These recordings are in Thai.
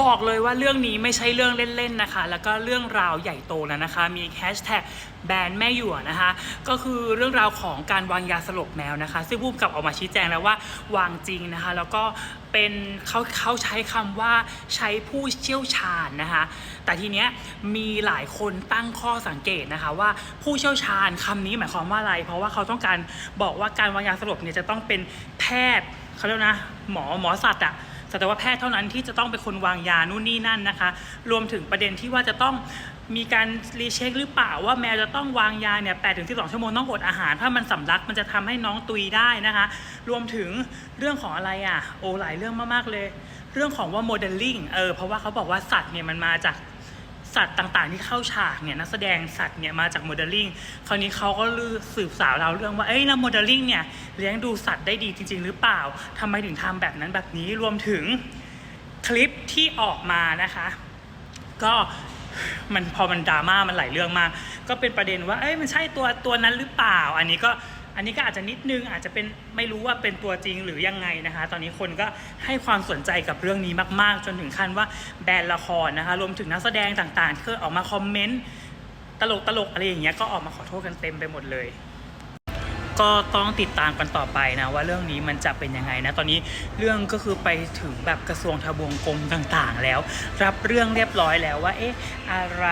บอกเลยว่าเรื่องนี้ไม่ใช่เรื่องเล่นๆนะคะ แล้วก็เรื่องราวใหญ่โตแล้วนะคะ มีแฮชแท็กแบนแม่หยวนะคะ ก็คือเรื่องราวของการวางยาสลบแมวนะคะ ซึ่งผู้กำกับออกมาชี้แจงแล้วว่าวางจริงนะคะ แล้วก็เป็นเขาเขาใช้คำว่าใช้ผู้เชี่ยวชาญนะคะ แต่ทีเนี้ยมีหลายคนตั้งข้อสังเกตนะคะ ว่าผู้เชี่ยวชาญคำนี้หมายความว่าอะไร เพราะว่าเขาต้องการบอกว่าการวางยาสลบเนี่ยจะต้องเป็นแพทย์เขาเรียกนะหมอหมอสัตว์อะ สัตวแพทย์เท่านั้นที่จะต้องเป็นคนวางยานู่นนี่นั่นนะคะ รวมถึงประเด็นที่ว่าจะต้องมีการรีเช็คหรือเปล่าว่าแมวจะต้องวางยาเนี่ยแปดถึงสิบสองชั่วโมงต้องอดอาหาร ถ้ามันสำลักมันจะทำให้น้องตุยได้นะคะ รวมถึงเรื่องของอะไรอะ โอ้หลายเรื่องมากๆเลย เรื่องของว่าโมเดลลิ่ง เออ เพราะว่าเขาบอกว่าสัตว์เนี่ยมันมาจาก สัตว์ต่างๆ ที่เข้าฉากเนี่ยนักแสดงสัตว์เนี่ยมาจากโมเดลลิ่งคราวนี้เขาก็ลือสืบสาวเราเรื่องว่าเอ้ยแล้วโมเดลลิ่งเนี่ยเลี้ยงดูสัตว์ได้ดีจริง ๆ หรือเปล่าทำไมถึงทำแบบนั้นแบบนี้รวมถึงคลิปที่ออกมานะคะ ก็มันพอมันดราม่ามันหลายเรื่องมาก ก็เป็นประเด็นว่าเอ้ยมันใช่ตัวตัวนั้นหรือเปล่า อันนี้ก็ อันนี้ก็อาจจะนิดนึงอาจจะเป็นไม่รู้ว่าเป็นตัวจริงหรือยังไงนะคะ ตอนนี้คนก็ให้ความสนใจกับเรื่องนี้มาก ๆ จนถึงขั้นว่าแบรนด์ละครนะคะรวมถึงนักแสดงต่างๆที่เคยออกมาคอมเมนต์ตลกตลกๆอะไรอย่างเงี้ยก็ออกมาขอโทษกันเต็มไปหมดเลย ก็ต้องติดตามกันต่อไปนะว่าเรื่องนี้มันจะเป็นยังไงนะตอนนี้เรื่องก็คือไปถึงแบบกระทรวงทบวงกรมต่างๆ แล้ว รับเรื่องเรียบร้อยแล้วว่า เอ๊ะอะไร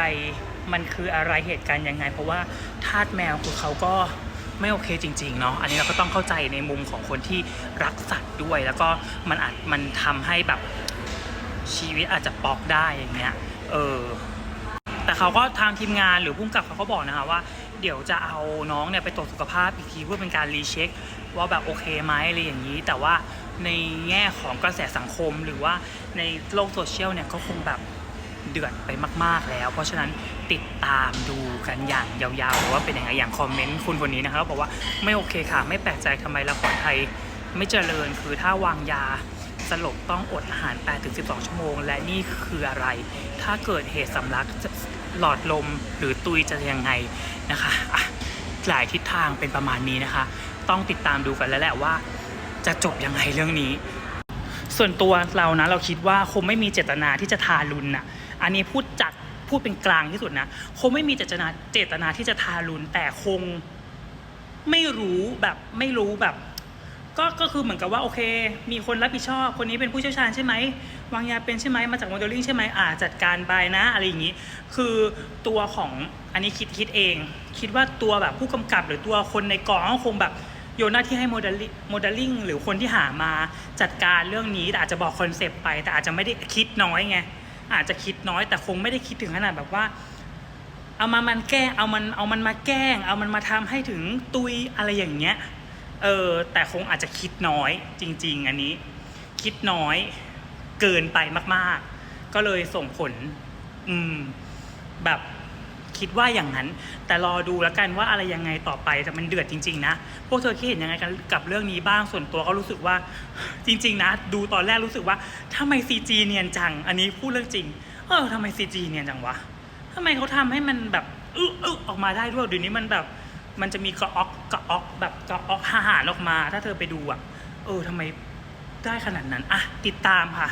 มันคืออะไรเหตุการณ์ยังไง เพราะว่าทาสแมวคือเขาก็ ไม่โอเคจริงๆเนาะอันนี้เราก็ต้องเข้าใจในมุมของคนที่รักสัตว์ด้วย แล้วก็มันอาจมันทำให้แบบชีวิตอาจจะปอกได้อย่างเงี้ยเออแต่เขาก็ทางทีมงานหรือผู้กำกับเขาก็บอกนะคะว่า เดี๋ยวจะเอาน้องเนี่ยไปตรวจสุขภาพอีกทีเพื่อเป็นการรีเช็ค ว่าแบบโอเคไหมอะไรอย่างนี้ แต่ว่าในแง่ของกระแสสังคมหรือว่าในโลกโซเชียลเนี่ยก็คงแบบ เดือดไปมาก ๆแล้ว เพราะฉะนั้นติดตามดูกันอย่างยาวๆว่าเป็นยังไงอย่างคอมเมนต์คุณคนนี้นะคะบอกว่าไม่โอเคค่ะ ไม่แปลกใจทำไมละครไทยไม่เจริญคือถ้าวางยาสลบต้องอดอาหาร 8-12 ชั่วโมง และนี่คืออะไร ถ้าเกิดเหตุสำลักหลอดลมหรือตุยจะยังไงนะคะอะหลายทิศทางเป็นประมาณนี้นะคะ ต้องติดตามดูกันแล้วแหละว่า จะจบยังไงเรื่องนี้ ส่วนตัวเรานะเราคิดว่าคงไม่มีเจตนาที่จะทารุณน่ะอันนี้พูดจากพูดเป็นกลางที่สุดนะคงไม่มีเจตนาเจตนาที่จะทารุณแต่คงไม่รู้แบบไม่รู้แบบ ก็ก็คือเหมือนกับว่าโอเค มีคนรับผิดชอบคนนี้เป็นผู้เชี่ยวชาญใช่ไหมวางยาเป็นใช่ไหมมาจากโมเดลลิ่งใช่ไหมอ่าจัดการไปนะ อะไรอย่างนี้ คือตัวของอันนี้คิดคิดเอง คิดว่าตัวแบบผู้กำกับหรือตัวคนในกองคงแบบ โยนหน้าที่ให้โมเดลลิ่งโมเดลลิ่งหรือคนที่หามาจัดการเรื่องนี้แต่อาจจะบอกคอนเซปต์ไป แต่อาจจะไม่ได้คิดน้อยไงอาจจะคิดน้อยแต่คงไม่ได้คิดถึงขนาดแบบว่า เอามามันแก้เอามันเอามันมาแกล้ง เอามันมาทำให้ถึงตุยอะไรอย่างเงี้ยเออแต่คงอาจจะคิดน้อยจริง ๆ อันนี้ คิดน้อยเกินไปมาก ๆ ก็เลยส่งผล อืมแบบ คิดว่าอย่างนั้น แต่รอดูแล้วกันว่าอะไรยังไงต่อไปแต่มันเดือดจริง ๆ นะ พวกเธอคิดเห็นยังไงกันกับเรื่องนี้บ้างส่วนตัวก็รู้สึกว่าจริง ๆ นะ ดูตอนแรกรู้สึกว่าทำไมซีจีเนียนจัง อันนี้พูดเรื่องจริง เออทำไมซีจีเนียนจังวะทำไมเขาทำให้มันแบบอึ๊อึ๊ออกมาได้ด้วยเดี๋ยวนี้มันแบบมันจะมีกระออกกระออกแบบกระออกหาหารออกมา ถ้าเธอไปดูอะ เออทำไมได้ขนาดนั้นอะติดตามค่ะ